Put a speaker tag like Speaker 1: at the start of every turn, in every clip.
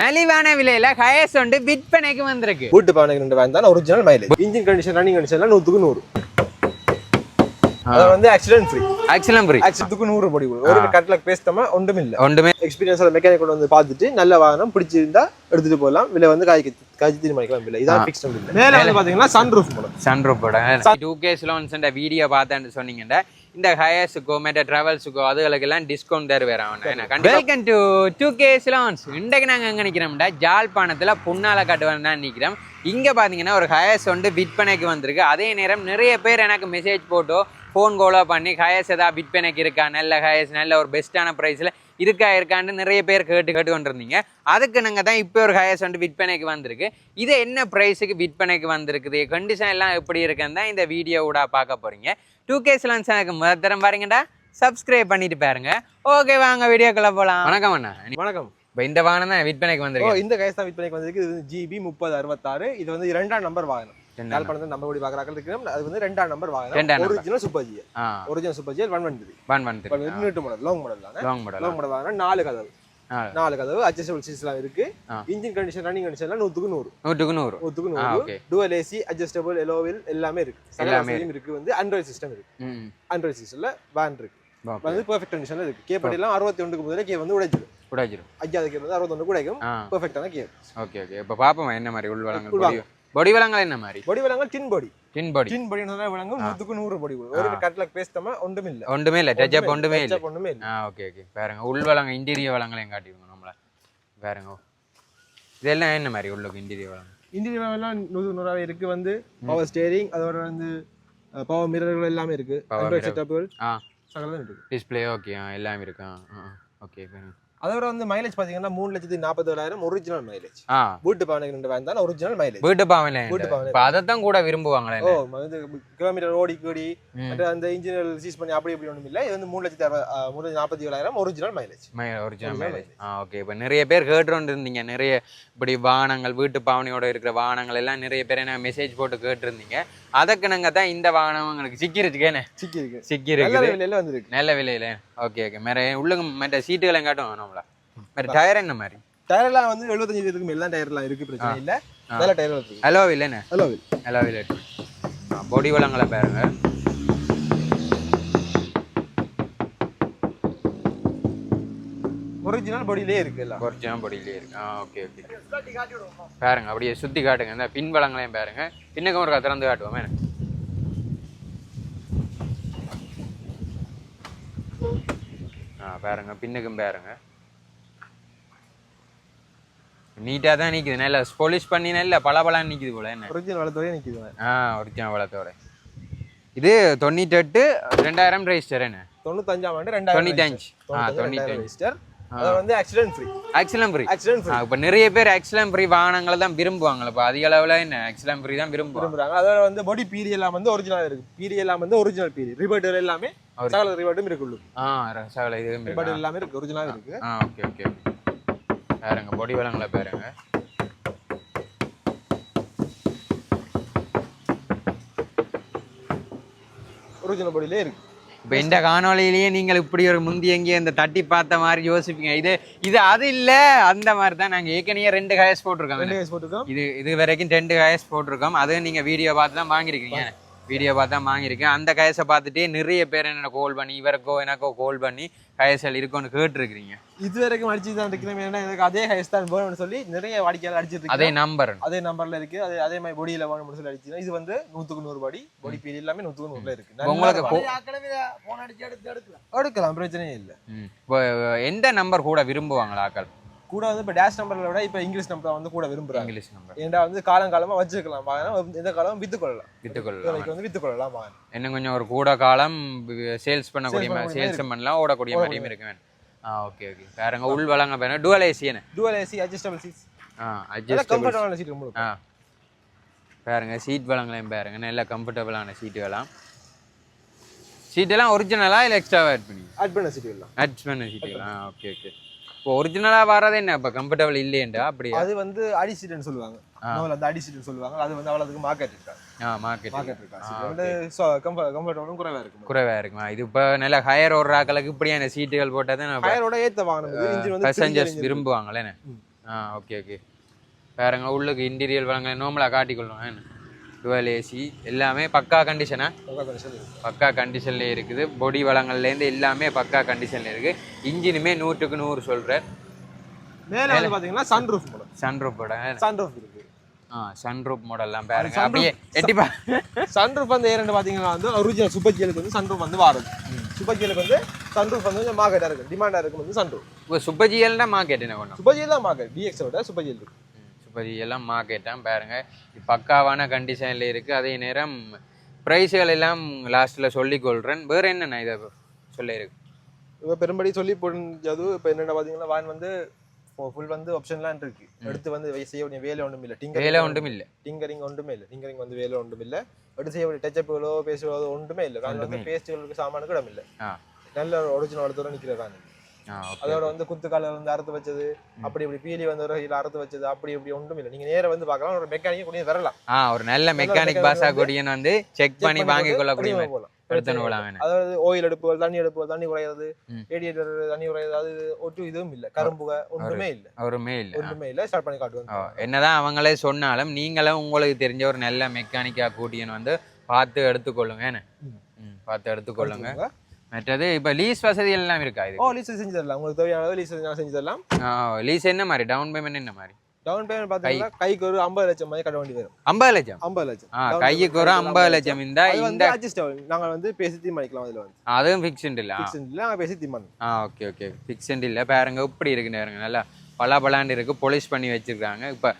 Speaker 1: மலிவான விலையில ஹயஸ் வந்து விற்பனைக்கு வந்திருக்கு.
Speaker 2: வீட்டு பானைக்கு ரெண்டு வேன் தான் original mileage engine condition running கண்டிஷன்லாம் நூற்றுக்கு நூறு அது வந்து ஆக்சிடென்ட் ஃப்ரீ
Speaker 1: ஆக்சிலம் ஃப்ரீ
Speaker 2: ஆக்சிடென்ட்டுக்கு நூறு படி ஒரு கட்டில் பேசிட்டோமா? ஒன்றும் இல்லை.
Speaker 1: ஒன்றுமே
Speaker 2: எக்ஸ்பீரியன்ஸ் மெக்கானிக் கொண்டு வந்து பார்த்துட்டு நல்ல வாகனம் பிடிச்சிருந்தா எடுத்துட்டு போகலாம். விலை வந்து காய்க்கு காய்ச்சி தீர்மானிக்கலாம் விலை. இதான் ஃபிக்ஸ் மேலே வந்து பார்த்தீங்கன்னா சன் ரூஃப் மூலம்
Speaker 1: சன்ரூப்போட டூ கே ஸ்லோன்ஸ் வீடியோ பார்த்தேன்னு சொன்னீங்கன்னா இந்த ஹயர்ஸுக்கோ மற்ற ட்ராவல்ஸுக்கோ அதுகளுக்கெல்லாம் டிஸ்கவுண்ட் தருவேன் அவன். வெல்கம் டு டூ கே ஸ்லோன்ஸ் இன்றைக்கு நாங்கள் எங்கே நிற்கிறோம்டா ஜாழ்ப்பாணத்தில் புன்னால கட்டுவன் தான் நிற்கிறோம் இங்கே பார்த்தீங்கன்னா ஒரு ஹயர்ஸ் வந்து விற்பனைக்கு வந்திருக்கு. அதே நேரம் நிறைய பேர் எனக்கு மெசேஜ் போட்டோ ஃபோன் கோலோ பண்ணி ஹயர்ஸ் ஏதாவது விற்பனைக்கு இருக்கா நல்ல ஹயர்ஸ் நல்ல ஒரு பெஸ்ட்டான ப்ரைஸில் இருக்கா இருக்கான்னு நிறைய பேர் கேட்டு கேட்டு கொண்டிருந்தீங்க அதுக்கு நாங்கள் தான் இப்போ ஒரு ஹயர்ஸ் வந்து விற்பனைக்கு வந்திருக்கு. இது என்ன ப்ரைஸுக்கு விற்பனைக்கு வந்திருக்குது? கண்டிஷன் எல்லாம் எப்படி இருக்குன்னு தான் இந்த வீடியோவோட பார்க்க போகிறீங்க டூ கே சிலன்ஸ் எனக்கு முதல் தரம் பாருங்கடா. சப்ஸ்கிரைப் பண்ணிட்டு பாருங்க. ஓகே வாங்க வீடியோக்குள்ள போகலாம் வணக்கம் அண்ணா.
Speaker 2: வணக்கம்.
Speaker 1: இப்போ இந்த வாகனம் தான் விற்பனைக்கு வந்திருக்கு.
Speaker 2: இந்த கைஸ் தான் விற்பனைக்கு வந்திருக்கு இது வந்து ஜிபி முப்பது அறுபத்தாறு. இது வந்து இரண்டாம் நம்பர் வாகனம். யாழ்ப்பாணத்தில் பார்க்குறாங்க இருக்கு அது வந்து ரெண்டாம் நம்பர் வாகனம். Original super G original super G one
Speaker 1: one வந்து
Speaker 2: நீட்டு மாடல் லாங் மாடல் தானே?
Speaker 1: லாங் மாடல்
Speaker 2: லாங் மாடல் வாகனம் நாலு கதவு. நாலு கதவு அட்ஜஸ்டபிள் சீட்ஸ்லாம் இருக்கு. இன்ஜின் கண்டிஷன் ரன்னிங் கண்டிஷன்லாம் நூற்றுக்கு நூறு.
Speaker 1: நூற்றுக்கு நூறு.
Speaker 2: நூற்றுக்கு
Speaker 1: ஆ
Speaker 2: நூறு.
Speaker 1: Okay.
Speaker 2: Dual AC adjustable alloy wheel எல்லாமே இருக்கு.
Speaker 1: எல்லாமே
Speaker 2: இருக்கு. வந்து ஆண்ட்ராய்டு சிஸ்டம் இருக்கு. ஆண்ட்ராய்டு சிஸ்டம்ல வேன் இருக்கு. வந்து பெர்ஃபெக்ட் கண்டிஷன்ல இருக்கு. கே படிலாம் அறுபத்தி ஒன்றுக்கு முதல்ல கே வந்து உடைச்சிடும்
Speaker 1: உடைச்சிரும்
Speaker 2: ஐயாவது கே வந்து அறுபத்தொன்று உடைக்கும். பெர்ஃபெக்டான கே
Speaker 1: ஓகே ஓகே. இப்போ பார்ப்போம் என்ன மாதிரி உள்வளங்கள். பொடி வளங்கள் என்ன மாதிரி?
Speaker 2: பொடி விலங்கு டின் பொடி.
Speaker 1: டின் பொடி.
Speaker 2: டின் பொடி விலங்கு நூற்றுக்கு நூறு பொடி. ஒரு கட்டில் பேசிட்டோமா ஒன்றும் இல்லை.
Speaker 1: ஒன்றுமே இல்லை. டச்சப் ஒன்றுமே இல்லை.
Speaker 2: ஒண்ணுமே இல்லை.
Speaker 1: ஆ ஓகே ஓகே பாருங்க. உள்வளங்க இன்டீரியர் வளங்களையும் காட்டிடுங்க நம்மள. பாருங்க. இதெல்லாம் என்ன மாதிரி உள்ளுக்கு இன்டீரியர் வளங்க
Speaker 2: இன்டீரியர் எல்லாம் நூறு நூறாவே இருக்கு. வந்து பவர் ஸ்டேரிங் அதோட வந்து பவர் மிரர்கள் எல்லாமே இருக்கு.
Speaker 1: Mirror.
Speaker 2: செட்டப்புகள்
Speaker 1: ஆ.
Speaker 2: சகலம் இருக்கு.
Speaker 1: டிஸ்பிளே ஓகே எல்லாமே இருக்கு. ஓகே பாருங்க.
Speaker 2: அதோட வந்து மைலேஜ் பாத்தீங்கன்னா மூணு லட்சத்தி நாற்பத்தேழாயிரம் ஒரிஜினல் மைலேஜ் வீட்டு பானைக்கு ரெண்டு வேன் தான் ஒரிஜினல் மைலேஜ்
Speaker 1: வீட்டு பாவனை.
Speaker 2: வீட்டு பாவனை.
Speaker 1: அதைத்தான் கூட விரும்புவாங்களே.
Speaker 2: ஓ வந்து கிலோமீட்டர் ஓடி கூடி அந்த இன்ஜினியர் சீஸ் பண்ணி அப்படி இப்படி ஒன்றும் இல்லை இது வந்து மூணு லட்சத்தி அறுபது மூணு நாற்பத்தி ஏழாயிரம் ஒரிஜினல் மைலேஜ்
Speaker 1: ஒரிஜினல் மேரேஜ் ஆ ஓகே இப்போ நிறைய பேர் கேட்டுட்டு இருந்தீங்க நிறைய இப்படி வாகனங்கள் வீட்டு பாவனையோட இருக்கிற வாகனங்கள் எல்லாம் நிறைய பேர் என்ன மெசேஜ் போட்டு கேட்டிருந்தீங்க. அதுக்கு நாங்கள் தான் இந்த வாகனம் உங்களுக்கு சிக்கிருச்சுக்கேனே
Speaker 2: சிக்கி இருக்கு
Speaker 1: சிக்கி
Speaker 2: நல்ல விலையில வந்திருக்கு.
Speaker 1: நல்ல விலையில. ஓகே ஓகே மேற உள்ளுங்க மற்ற சீட்டுகளை காட்டும். வேற டயர் என்ன மாதிரி?
Speaker 2: டயர் எல்லாம் வந்து எழுபத்தஞ்சு இதுக்கு மேல தான் டயர் எல்லாம் இருக்கு பிரச்சனை இல்ல. நல்ல டயர் இருக்கு.
Speaker 1: ஹலோ இல்லைண்ணே
Speaker 2: ஹலோ
Speaker 1: ஹலோ இல்லை பொடி வளங்களை பாருங்க.
Speaker 2: ஒரிஜினல் பாடியிலே இருக்கு எல்லாம்.
Speaker 1: ஒரிஜினல் பொடியிலே இருக்கு. ஆ ஓகே ஓகே பாருங்க அப்படியே சுத்தி காட்டுங்க. இந்த பின் வளங்களையும் பாருங்க. பின்னுக்கு ஒரு திறந்து காட்டுவோமே ஆ பாருங்க பின்னுக்கும் பாருங்க. நீட்டாக தான் நிற்குது நல்ல பொலிஷ் பண்ணி நல்ல பளபளன்னு நிற்குது போல என்ன?
Speaker 2: ஒரிஜினல் வளர்த்தோடய நிக்குது
Speaker 1: ஆ ஒரிஜினல் வளத்தோட. இது தொண்ணூத்தெட்டு ரெண்டாயிரம் ரெஜிஸ்டர் என்ன?
Speaker 2: தொண்ணூத்தஞ்சாம் ஆண்டு ரெண்டாயிரம்
Speaker 1: தொண்ணூத்தஞ்சு. ஆ தொண்ணூத்தஞ்சு.
Speaker 2: ரெஜிஸ்டர் அது வந்து ஆக்சிடென்ட் ஃப்ரீ
Speaker 1: ஆக்சிலம் ஃப்ரீ
Speaker 2: ஆக்சிடென்ட் ஃப்ரீ
Speaker 1: இப்போ நிறைய பேர் ஆக்சிலம் ஃப்ரீ வாகனங்களை தான் விரும்புவாங்க இப்போ அதிக அளவில் என்ன? ஆக்சிலம் ஃப்ரீ தான் விரும்புவாங்க.
Speaker 2: விரும்புறாங்க. அதோட வந்து பாடி பீரி எல்லாம் வந்து ஒரிஜினல் இருக்கு. பீரி எல்லாம் வந்து ஒரிஜினல் பீரி ரிபர்டர் எல்லாமே. சகல ரிபர்ட்டும் இருக்கு
Speaker 1: ஆ ரசகுல இதுவும் இருக்கு?
Speaker 2: ரிபர்டர் எல்லாமே இருக்கு. ஒரிஜினல் இருக்கு.
Speaker 1: ஆ ஓகே ஓகே பாருங்க பொடி வளங்களை பாருங்க.
Speaker 2: ஒரிஜினல் பாடியிலே இருக்கு.
Speaker 1: இப்போ இந்த காணொளியிலேயே நீங்கள் இப்படி ஒரு முந்தி எங்கேயே இந்த தட்டி பார்த்த மாதிரி யோசிப்பீங்க. இது இது அது இல்ல அந்த மாதிரி தான் நாங்கள் ஏற்கனவே ரெண்டு
Speaker 2: வயசு போட்டுருக்கோம்.
Speaker 1: இது இது வரைக்கும் ரெண்டு கயஸ் போட்டிருக்கோம். அதுவும் நீங்கள் வீடியோ பார்த்து தான் வாங்கியிருக்கீங்க. வீடியோ பார்த்து தான் வாங்கியிருக்கேன். அந்த கயசை பார்த்துட்டே நிறைய பேர் என்ன கால் பண்ணி இவருக்கோ எனக்கோ கால் பண்ணி கயசல் இருக்குன்னு கேட்டுருக்கிறீங்க.
Speaker 2: இது வரைக்கும் அடிச்சு தான் இருக்கிறோம் ஏன்னா எனக்கு அதே ஹைஸ் தான் வேணும்னு சொல்லி நிறைய வாடிக்கையாளர் அடிச்சிட்டு
Speaker 1: அதே நம்பர்
Speaker 2: அதே நம்பர்ல இருக்கு. அதே அதே மாதிரி பொடியில வேணும்னு சொல்லி அடிச்சு. இது வந்து நூத்துக்கு நூறு பாடி. பாடி பீரி எல்லாமே நூத்துக்கு நூறுல இருக்கு.
Speaker 1: உங்களுக்கு
Speaker 2: எடுக்கலாம் பிரச்சனையே இல்ல.
Speaker 1: இப்போ எந்த நம்பர் கூட விரும்புவாங்களா ஆக்கள்?
Speaker 2: கூட வந்து இப்ப டேஷ் நம்பர்ல விட இப்ப இங்கிலீஷ் நம்பர் வந்து கூட விரும்புறாங்க.
Speaker 1: இங்கிலீஷ் நம்பர்
Speaker 2: ஏன்டா வந்து காலம் காலமா வச்சுக்கலாம் வாகனம் எந்த காலமும் வித்து கொள்ளலாம்
Speaker 1: வித்துக்கொள்ளலாம்.
Speaker 2: விலைக்கு வந்து வித்து கொள்ளலாம்
Speaker 1: இன்னும் கொஞ்சம் ஒரு கூட காலம் சேல்ஸ் பண்ணக்கூடிய சேல்ஸ் பண்ணலாம் ஓடக்கூடிய மாதிரியும் இருக்கு வேணும். ஆ ஓகே ஓகே வேறங்க உள் வளங்க வேணும். டுவல் ஏசியனே
Speaker 2: டுவல் ஏசி அட்ஜஸ்டபிள் சீட்ஸ்
Speaker 1: ஆ அட்ஜஸ்டபிள்
Speaker 2: கம்ஃபர்டபுளான சீட் உங்களுக்கு
Speaker 1: ஆ. பாருங்க சீட் வளங்களையும் பாருங்க. நல்ல கம்ஃபர்டபுளான சீட்டுகளாம் சீட்டெல்லாம் ஒரிஜினலா இல்லை எக்ஸ்ட்ராவா ஆட் பண்ணி?
Speaker 2: ஆட் பண்ண சீட் எல்லாம்
Speaker 1: ஆட் பண்ண சீட்டுகளா ஓகே ஓகே இப்போ ஒரிஜினலாக வர்றது என்ன? இப்போ கம்ஃபர்டபுள் இல்லையேண்டா அப்படியா?
Speaker 2: அது வந்து அடி சீட்னு சொல்லுவாங்க. அந்த அடி சீட்னு சொல்லுவாங்க. அது வந்து அவ்வளவுக்கு மார்க்கெட் இருக்காங்க
Speaker 1: ஆ மார்க்கெட்
Speaker 2: மார்க்கெட் இருக்கா? வந்து கம்ஃபர்டபுளும் குறைவா இருக்கும்?
Speaker 1: குறைவா இருக்குமா? இது இப்போ நல்ல ஹையர் ஒரு ஆக்களுக்கு இப்படியான சீட்டுகள் போட்டால் தான்
Speaker 2: இது இன்ஜின் வந்து
Speaker 1: பேசஞ்சர்ஸ் விரும்புவாங்களே
Speaker 2: ம்.
Speaker 1: ஆ ஓகே ஓகே பாருங்க உள்ளுக்கு இன்டீரியல் வளங்க நோமலாக காட்டிக்கொள்ளும் என்ன? டுவெல் ஏசி எல்லாமே பக்கா கண்டிஷனா
Speaker 2: பக்கா condition இருக்கு.
Speaker 1: பக்கா கண்டிஷன்ல இருக்குது. பொடி வளங்கள்லேருந்து எல்லாமே பக்கா கண்டிஷன்ல இருக்கு. இன்ஜினுமே நூற்றுக்கு நூறு சொல்கிறேன்
Speaker 2: மேல வந்து பாத்தீங்கன்னா சன்ரூஃப் மாடல்
Speaker 1: சன்ரூப்போட
Speaker 2: சன்ரூஃப் இருக்கு.
Speaker 1: ஆ சன்ரூப் மாடல்லாம் பாருங்க. அப்படியே எட்டிப்பா
Speaker 2: சன்ரூஃப் வந்து ஏன்னு பாத்தீங்கன்னா வந்து ஒரிஜினல் சூப்பர் ஜியலுக்கு வந்து சன்ரூஃப் வந்து வாருது சூப்பர் ஜியலுக்கு வந்து சன்ரூஃப் வந்து கொஞ்சம் மார்க்கெட்டா இருக்கு. டிமாண்டா இருக்கு வந்து சன்ரூஃப்
Speaker 1: இப்போ சூப்பர் மார்க்கெட் என்ன பண்ணும்
Speaker 2: சூப்பர் ஜியல் தான் மார்க்கெட் டிஎக்ஸ் விட சூப்பர் ஜியல் இருக்கு.
Speaker 1: சூப்பர் எல்லாம் மார்க்கெட்டாக பாருங்க இது பக்காவான கண்டிஷனில் இருக்குது அதே நேரம் ப்ரைஸுகள் எல்லாம் லாஸ்ட்டில் சொல்லிக்கொள்கிறேன் வேறு என்னென்ன இதை சொல்லியிருக்கு
Speaker 2: இப்போ பெரும்படி சொல்லி புரிஞ்சது இப்போ என்னென்ன பாத்தீங்கன்னா வான் வந்து ஃபுல் வந்து ஆப்ஷன்லாம் இருக்கு. எடுத்து வந்து செய்ய வேண்டிய வேலை ஒன்றும் இல்லை. டிங்கர்
Speaker 1: வேலை ஒன்றும் இல்லை.
Speaker 2: டிங்கரிங் ஒன்றுமே இல்லை. டிங்கரிங் வந்து வேலை ஒன்றும் இல்லை. எடுத்து செய்ய வேண்டிய டச்சப்புகளோ பேசுவதோ ஒன்றுமே இல்லை. வேன் வந்து பேஸ்ட்டுகளுக்கு சாமானுக்கு இடம் இல்லை. நல்ல ஒரிஜினல் இடத்தோட நிக்கிற வேன் அதோட வந்து குத்துக்கால வந்து அறுத்து வச்சது அப்படி இப்படி பீலி வந்து ஒரு வகையில் அறுத்து வச்சது அப்படி இப்படி ஒன்றும் இல்லை. நீங்க நேரா வந்து பார்க்கலாம். ஒரு மெக்கானிக் வந்து வரலாம்.
Speaker 1: ஆ ஒரு நல்ல மெக்கானிக் பாசா கொடியன் வந்து செக் பண்ணி வாங்கி கொள்ளக்கூடிய
Speaker 2: போகலாம். அதாவது ஓயில் எடுப்புகள் தண்ணி எடுப்புகள் தண்ணி குறையிறது. ரேடியேட்டர் தண்ணி குறையிறது அது ஒட்டு இதுவும் இல்லை. கரும்புக ஒன்றுமே இல்லை.
Speaker 1: ஒருமே இல்லை.
Speaker 2: ஒன்றுமே இல்லை. ஸ்டார்ட் பண்ணி காட்டுவாங்க
Speaker 1: ஓ, என்னதான் அவங்களே சொன்னாலும் நீங்களும் உங்களுக்கு தெரிஞ்ச ஒரு நல்ல மெக்கானிக்கா கூட்டியன் வந்து பார்த்து எடுத்துக்கொள்ளுங்க. பார்த்து எடுத்துக்கொள்ளுங்க. மற்றது இப்போ லீஸ் வசதி எல்லாம் இருக்கா இது
Speaker 2: ஓ லீஸ் செஞ்சு தரலாம். உங்களுக்கு தேவையான லீஸ் செஞ்சு தரலாம்.
Speaker 1: லீஸ் என்ன மாதிரி? டவுன் பேமெண்ட் என்ன மாதிரி?
Speaker 2: டவுன் பேமெண்ட் பார்த்தீங்கன்னா கைக்கு ஒரு ஐம்பது லட்சம் மாதிரி கட்ட வேண்டி வரும்.
Speaker 1: ஐம்பது லட்சம்?
Speaker 2: ஐம்பது லட்சம்.
Speaker 1: கைக்கு ஒரு ஐம்பது லட்சம். இந்த
Speaker 2: வந்து அட்ஜஸ்ட் ஆகும். நாங்கள் வந்து பேசி தீர்மானிக்கலாம் அதில் வந்து.
Speaker 1: அதுவும் ஃபிக்ஸ்டு இல்லை?
Speaker 2: ஃபிக்ஸ் இல்லை பேசி தீர்மானம்
Speaker 1: ஆ ஓகே ஓகே ஃபிக்ஸ்டு இல்லை. பாருங்க இப்படி இருக்குன்னு பாருங்க. நல்லா பல பலாண்டு இருக்கு பொலிஷ் பண்ணி வச்சிருக்காங்க. இப்போ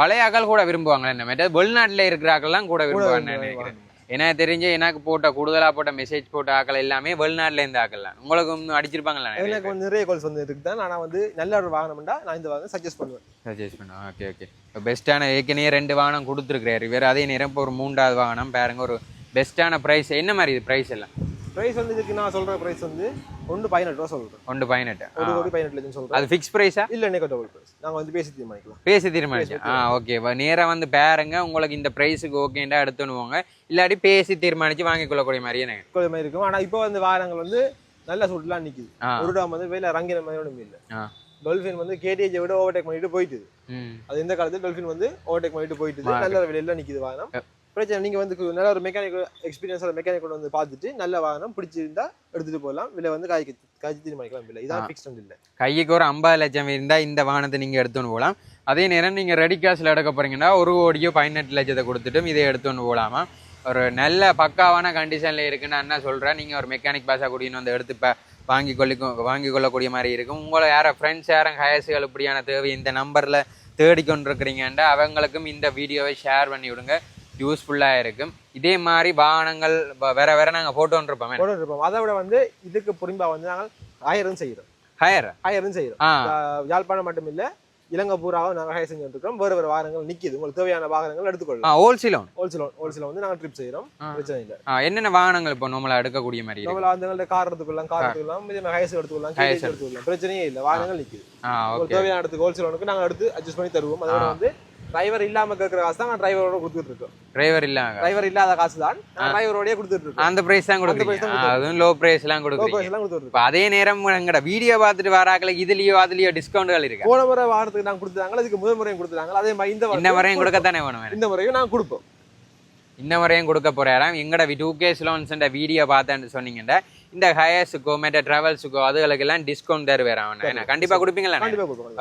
Speaker 1: பழைய ஆக்கள் கூட விரும்புவாங்க என்ன? வெளிநாட்டில் இருக்கிற ஆக்கள்லாம் கூட விரும்புவாங்கன்னு நினைக்கிறேன். எனக்கு தெரிஞ்சு எனக்கு போட்ட கூடுதலா போட்ட மெசேஜ் போட்ட ஆக்கள் எல்லாமே வெளிநாட்டுல இருந்து ஆக்கலாம் உங்களுக்கு இன்னும் அடிச்சிருப்பாங்களா
Speaker 2: எனக்கு வந்து நிறைய கால்ஸ் வந்து இருக்குது தான் நான் வந்து நல்ல ஒரு வாகனம்டா நான் இந்த வாகனம் சஜஸ்ட் பண்ணுவேன்.
Speaker 1: சஜஸ்ட் பண்ணுவோம் ஓகே ஓகே இப்போ பெஸ்ட்டான ஏற்கனவே ரெண்டு வாகனம் கொடுத்துருக்காரு வேறு அதே நேரம் இப்போ ஒரு மூன்றாவது வாகனம் பாருங்க ஒரு பெஸ்ட்டான ப்ரைஸ் என்ன மாதிரி இது ப்ரைஸ் எல்லாம்?
Speaker 2: ப்ரைஸ் வந்து இதுக்கு நான் சொல்ற ப்ரைஸ் வந்து ஒன்று பதினெட்டு ரூபா சொல்றேன்.
Speaker 1: ஒன்று பதினெட்டு.
Speaker 2: ஒரு கோடி பதினெட்டு லட்சம் சொல்றேன்.
Speaker 1: அது ஃபிக்ஸ் ப்ரைஸா
Speaker 2: இல்லை நெகட்டிவ் ப்ரைஸ் நாங்கள் வந்து பேசி தீர்மானிக்கலாம்.
Speaker 1: பேசி தீர்மானிச்சு ஆ ஓகே நேரா வந்து பாருங்க. உங்களுக்கு இந்த ப்ரைஸுக்கு ஓகேண்டா எடுத்துன்னு போங்க இல்லாட்டி பேசி தீர்மானிச்சு வாங்கிக் கொள்ளக்கூடிய மாதிரியே எனக்கு
Speaker 2: கொஞ்ச மாதிரி இருக்கும். ஆனால் இப்போ வந்து வாகனங்கள் வந்து நல்ல சூட்லாம் நிக்குது.
Speaker 1: ஆ.
Speaker 2: ஒரு டாம் வந்து வெளில இறங்கின மாதிரி ஒன்றும் இல்லை. டொல்ஃபின் வந்து கேடிஏஜை விட ஓவர்டேக் பண்ணிட்டு போயிட்டு அது இந்த காலத்துல டொல்ஃபின் வந்து ஓவர்டேக் பண்ணிட்டு போயிட்டு நல்ல விலையில நிக்குது வாகனம். பிரச்சனை நீங்க வந்து நல்ல ஒரு மெக்கானிக் எக்ஸ்பீரியன்ஸ் மெக்கானிக் வந்து பார்த்துட்டு நல்ல வாகனம் பிடிச்சிருந்தா எடுத்துட்டு போகலாம். விலை வந்து காய்க்கு காய்ச்சி தீர்மானிக்கலாம் விலை. இதான் ஃபிக்ஸ்ட் இல்லை.
Speaker 1: கைக்கு ஒரு ஐம்பது லட்சம் இருந்தால் இந்த வாகனத்தை நீங்கள் எடுத்துன்னு போகலாம். அதே நேரம் நீங்கள் ரெடி காசில் எடுக்க போறீங்கன்னா ஒரு கோடியோ பதினெட்டு லட்சத்தை கொடுத்துட்டும் இதை எடுத்துன்னு போகலாமா? ஒரு நல்ல பக்காவான கண்டிஷனில் இருக்குன்னு என்ன சொல்கிறேன் நீங்கள் ஒரு மெக்கானிக் பாஸாக கூட்டின்னு வந்து எடுத்து இப்போ வாங்கி கொள்ளிக்கும் வாங்கி கொள்ளக்கூடிய மாதிரி இருக்கும். உங்களை யாரை ஃப்ரெண்ட்ஸ் யாரும் ஹயர்ஸுகள் இப்படியான தேவை இந்த நம்பரில் தேடிக்கொண்டிருக்கிறீங்கன்ட்டு அவங்களுக்கும் இந்த வீடியோவை ஷேர் பண்ணி விடுங்க. யூஸ்ஃபுல்லாக இருக்கும். இதே மாதிரி வாகனங்கள் வேற வேற நாங்கள் ஃபோட்டோன்னு இருப்போமே.
Speaker 2: அதை விட வந்து இதுக்கு புரிம்பா வந்து நாங்கள் ஆயிரம் செய்கிறோம்
Speaker 1: ஹயர்
Speaker 2: ஆயிரம் செய்கிறோம் யாழ்ப்பாணம் மட்டும் இல்ல இலங்கை பூராவும் நாங்கள் ஹையர் செஞ்சு இருக்கோம் வேறு வேறு வாகனங்கள் நிக்குது. உங்களுக்கு தேவையான வாகனங்கள் எடுத்துக்கொள்ளலாம்.
Speaker 1: ஹோல்சேலும்
Speaker 2: ஹோல்சேல் ஹோல்சேல் வந்து நாங்கள் ட்ரிப் செய்கிறோம். பிரச்சனை இல்லை.
Speaker 1: என்னென்ன வாகனங்கள் இப்போ நம்மள எடுக்கக்கூடிய மாதிரி
Speaker 2: நம்மள அந்த கார் எடுத்துக்கலாம் கார் எடுத்துக்கலாம் இதே மாதிரி ஹையர்ஸ் எடுத்துக்கலாம் கேடிஎஸ் எடுத்துக்கலாம் பிரச்சனையே இல்லை. வாகனங்கள்
Speaker 1: ஓகே
Speaker 2: தேவையான இடத்துக்கு ஹோல்சேல் நாங்கள் எடுத்து அட்ஜஸ்ட் பண்ணி தருவோம். அதோட வந்து டிரைவர் இல்லாம கேட்குற காசு தான் நான் டிரைவரோட கொடுத்துட்டு இருக்கோம்
Speaker 1: டிரைவர் இல்லாங்க
Speaker 2: டிரைவர் இல்லாத காசு தான் நான் டிரைவரோடய கொடுத்துட்டு இருக்கோம்
Speaker 1: அந்த பிரைஸ் தான் கொடுக்குறீங்க. அதுவும் லோ கொடுக்குறீங்க.
Speaker 2: பிரைஸ் எல்லாம் கொடுத்துட்டு
Speaker 1: இப்போ அதே நேரம் எங்கட வீடியோ பார்த்துட்டு வராக்களை இதுலயோ அதுலயோ டிஸ்கவுண்ட்கள் இருக்கு?
Speaker 2: போன முறை வாரத்துக்கு நாங்கள் கொடுத்தாங்க அதுக்கு முதல் முறையும் கொடுத்தாங்க அதே மாதிரி இந்த
Speaker 1: இந்த முறையும் கொடுக்கத்தானே வேணும்.
Speaker 2: இந்த முறையும் நாங்கள் கொடுப்போம்.
Speaker 1: இந்த முறையும் கொடுக்க போறாராம் எங்கட டூ கே ஸ்லோன்ஸ்ன்ற வீடியோ பார்த்தேன்னு சொன்னீங்கன்ற இந்த ஹயர்ஸுக்கோ மற்ற டிராவல்ஸுக்கோ அதுகளுக்கெல்லாம் டிஸ்கவுண்ட் தருவேன் அவன். என்ன கண்டிப்பா. கொடுப்பீங்களா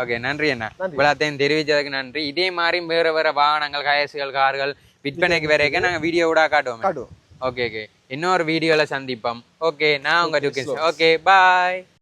Speaker 1: ஓகே நன்றி அண்ணா.
Speaker 2: நன்றி.
Speaker 1: இவ்வளோத்தையும் தெரிவிச்சதுக்கு நன்றி. இதே மாதிரி வேற வேற வாகனங்கள் ஹயர்ஸுகள் கார்கள் விற்பனைக்கு வரைக்கும் நாங்கள் வீடியோவோட காட்டுவோம்.
Speaker 2: காட்டுவோம்.
Speaker 1: Okay okay. இன்னொரு வீடியோல சந்திப்போம். ஓகே நான் உங்க டூ ஓகே பாய்